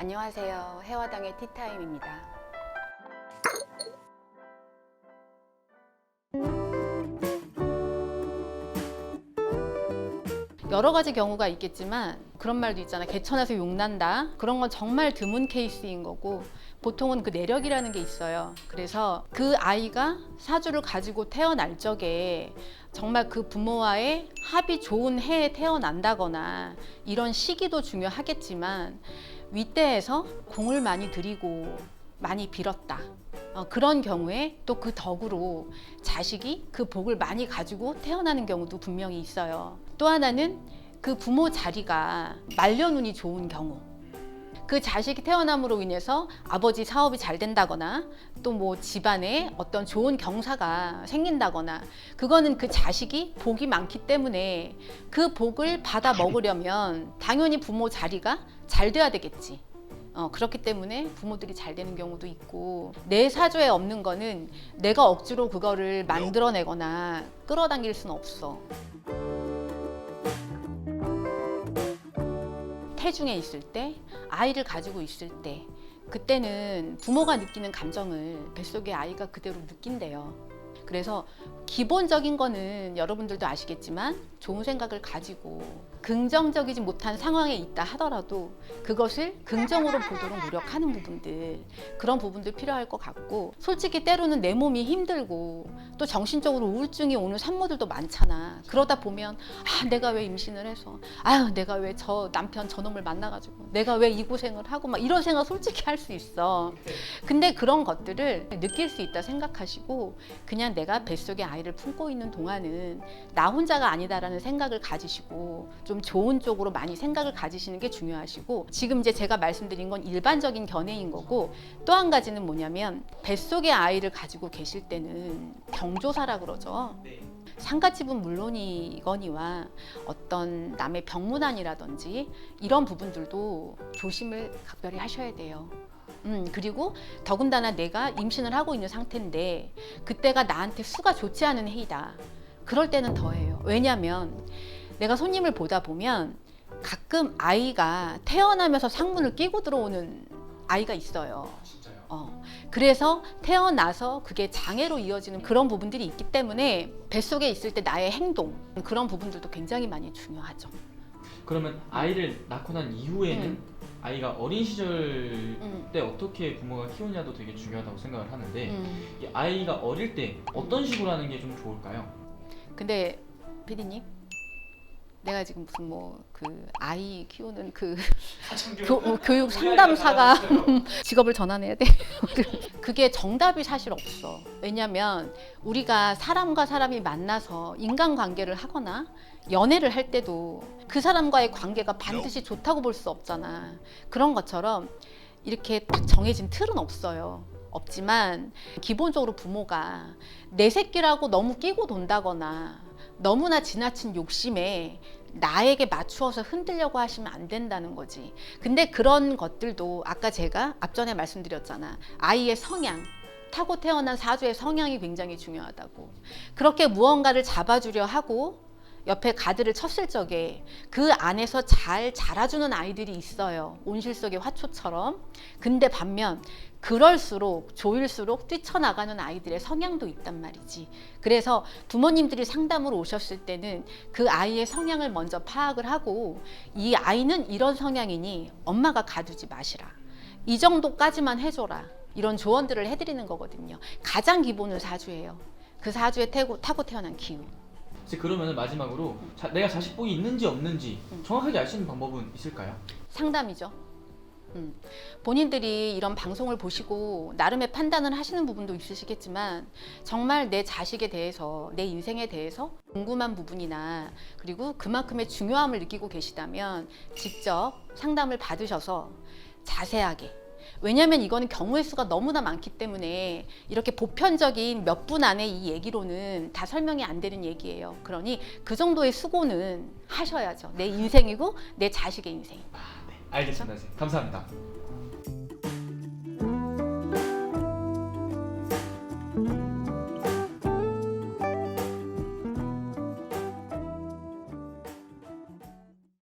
안녕하세요. 해화당의 티타임입니다. 여러 가지 경우가 있겠지만 그런 말도 있잖아. 개천에서 욕난다. 그런 건 정말 드문 케이스인 거고 보통은 그 내력이라는 게 있어요. 그래서 그 아이가 사주를 가지고 태어날 적에 정말 그 부모와의 합이 좋은 해에 태어난다거나 이런 시기도 중요하겠지만 윗대에서 공을 많이 들이고 많이 빌었다. 어, 그런 경우에 또 그 덕으로 자식이 그 복을 많이 가지고 태어나는 경우도 분명히 있어요. 또 하나는 그 부모 자리가 말년운이 좋은 경우. 그 자식이 태어남으로 인해서 아버지 사업이 잘 된다거나 또 뭐 집안에 어떤 좋은 경사가 생긴다거나 그거는 그 자식이 복이 많기 때문에 그 복을 받아 먹으려면 당연히 부모 자리가 잘 돼야 되겠지. 어, 그렇기 때문에 부모들이 잘 되는 경우도 있고 내 사주에 없는 거는 내가 억지로 그거를 만들어내거나 끌어당길 수는 없어. 태중에 있을 때 아이를 가지고 있을 때 그때는 부모가 느끼는 감정을 뱃속의 아이가 그대로 느낀대요. 그래서 기본적인 거는 여러분들도 아시겠지만 좋은 생각을 가지고 긍정적이지 못한 상황에 있다 하더라도 그것을 긍정으로 보도록 노력하는 부분들 그런 부분들 필요할 것 같고 솔직히 때로는 내 몸이 힘들고 또 정신적으로 우울증이 오는 산모들도 많잖아. 그러다 보면 아 내가 왜 임신을 해서 아유 내가 왜 저 남편 저놈을 만나가지고 내가 왜 이 고생을 하고 막 이런 생각 솔직히 할 수 있어. 근데 그런 것들을 느낄 수 있다 생각하시고 그냥 내가 뱃속에 아이를 품고 있는 동안은 나 혼자가 아니다라는 생각을 가지시고 좀 좋은 쪽으로 많이 생각을 가지시는 게 중요하시고 지금 이제 제가 말씀드린 건 일반적인 견해인 거고 또 한 가지는 뭐냐면 뱃속에 아이를 가지고 계실 때는 경조사라 그러죠. 상가집은 물론이거니와 어떤 남의 병문안이라든지 이런 부분들도 조심을 각별히 하셔야 돼요. 음, 그리고 더군다나 내가 임신을 하고 있는 상태인데 그때가 나한테 수가 좋지 않은 해이다. 그럴 때는 더해요. 왜냐하면 내가 손님을 보다 보면 가끔 아이가 태어나면서 상문을 끼고 들어오는 아이가 있어요. 진짜요? 어, 그래서 태어나서 그게 장애로 이어지는 그런 부분들이 있기 때문에 뱃속에 있을 때 나의 행동 그런 부분들도 굉장히 많이 중요하죠. 그러면 아이를 낳고 난 이후에는 음. 아이가 어린 시절 음. 때 어떻게 부모가 키우냐도 되게 중요하다고 생각을 하는데 음. 이 아이가 어릴 때 어떤 식으로 하는 게 좀 좋을까요? 근데 피디님 내가 지금 무슨 뭐 그 아이 키우는 그 교, 어, 교육 상담사가 직업을 전환해야 돼. 그게 정답이 사실 없어. 왜냐면 우리가 사람과 사람이 만나서 인간관계를 하거나 연애를 할 때도 그 사람과의 관계가 반드시 좋다고 볼 수 없잖아. 그런 것처럼 이렇게 딱 정해진 틀은 없어요. 없지만 기본적으로 부모가 내 새끼라고 너무 끼고 돈다거나 너무나 지나친 욕심에 나에게 맞추어서 흔들려고 하시면 안 된다는 거지. 근데 그런 것들도 아까 제가 앞전에 말씀드렸잖아. 아이의 성향. 타고 태어난 사주의 성향이 굉장히 중요하다고. 그렇게 무언가를 잡아주려 하고 옆에 가드를 쳤을 적에 그 안에서 잘 자라주는 아이들이 있어요. 온실 속의 화초처럼. 근데 반면 그럴수록 조일수록 뛰쳐나가는 아이들의 성향도 있단 말이지. 그래서 부모님들이 상담으로 오셨을 때는 그 아이의 성향을 먼저 파악을 하고 이 아이는 이런 성향이니 엄마가 가두지 마시라. 이 정도까지만 해줘라. 이런 조언들을 해드리는 거거든요. 가장 기본은 사주예요. 그 사주에 태고, 타고 태어난 기운. 이제 그러면 마지막으로 자- 내가 자식복이 있는지 없는지 음. 정확하게 알 수 있는 방법은 있을까요? 상담이죠. 음. 본인들이 이런 방송을 보시고 나름의 판단을 하시는 부분도 있으시겠지만 정말 내 자식에 대해서 내 인생에 대해서 궁금한 부분이나 그리고 그만큼의 중요함을 느끼고 계시다면 직접 상담을 받으셔서 자세하게 왜냐하면 이거는 경우의 수가 너무나 많기 때문에 이렇게 보편적인 몇 분 안에 이 얘기로는 다 설명이 안 되는 얘기예요. 그러니 그 정도의 수고는 하셔야죠. 내 인생이고 내 자식의 인생. 아, 네. 알겠습니다. 선생님. 감사합니다.